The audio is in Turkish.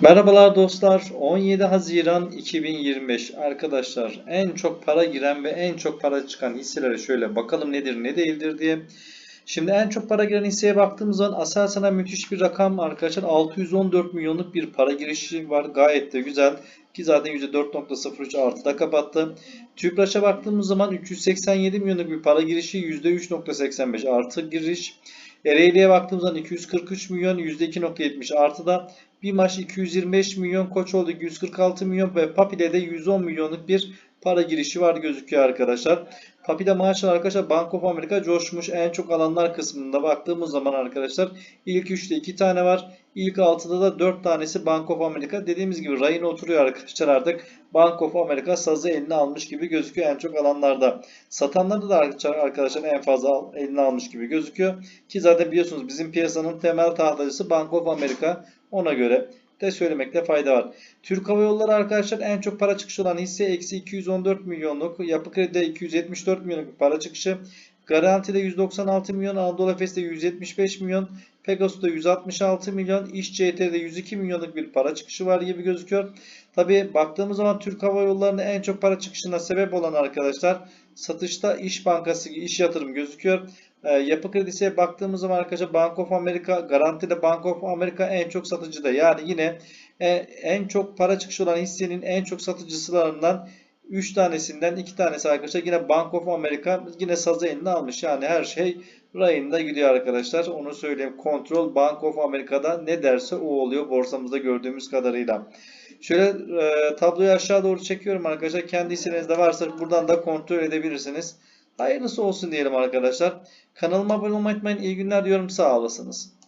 Merhabalar dostlar. 17 Haziran 2025. Arkadaşlar en çok para giren ve en çok para çıkan hisselere şöyle bakalım nedir ne değildir diye. Şimdi en çok para giren hisseye baktığımız zaman Aselsan'a müthiş bir rakam arkadaşlar. 614 milyonluk bir para girişi var. Gayet de güzel. Ki zaten %4.03 artıda kapattı. TÜPRAŞ'a baktığımız zaman 387 milyonluk bir para girişi %3.85 artı giriş. Ereğli'ye baktığımız zaman 243 milyon %2.70 artıda. Bir maç 225 milyon, Koçoğlu 146 milyon ve Papi'de de 110 milyonluk bir para girişi var gözüküyor arkadaşlar. Papi'de maaşlar arkadaşlar Bank of America coşmuş. En çok alanlar kısmında baktığımız zaman arkadaşlar ilk 3'te 2 tane var. İlk 6'da da 4 tanesi Bank of America. Dediğimiz gibi rayına oturuyor arkadaşlar artık. Bank of America sazı eline almış gibi gözüküyor en çok alanlarda. Satanlarda da arkadaşlar en fazla eline almış gibi gözüküyor. Ki zaten biliyorsunuz bizim piyasanın temel tahtacısı Bank of America. Ona göre de söylemekte fayda var. Türk Hava Yolları arkadaşlar en çok para çıkışı olan hisse eksi 214 milyonluk. Yapı Kredi'de 274 milyonluk para çıkışı. Garanti'de 196 milyon. Anadolu Efes'te 175 milyon. Pegasus'ta 166 milyon. İş CT'de 102 milyonluk bir para çıkışı var gibi gözüküyor. Tabi baktığımız zaman Türk Hava Yolları'nın en çok para çıkışına sebep olan arkadaşlar satışta İş Bankası, İş Yatırım gözüküyor. E, yapı kredisiye baktığımız zaman arkadaşlar Bank of America, garantide Bank of America en çok satıcıda. Yani yine e, en çok para çıkışı olan hissenin en çok satıcısılarından 3 tanesinden 2 tanesi arkadaşlar yine Bank of America yine sazı eline almış. Yani her şey rayında gidiyor arkadaşlar. Onu söyleyeyim. Kontrol Bank of America'da ne derse o oluyor borsamızda gördüğümüz kadarıyla. Şöyle e, tabloyu aşağı doğru çekiyorum arkadaşlar. Kendi hissenizde varsa buradan da kontrol edebilirsiniz. Hayırlısı olsun diyelim arkadaşlar. Kanalıma abone olmayı unutmayın. İyi günler diyorum. Sağ olasınız.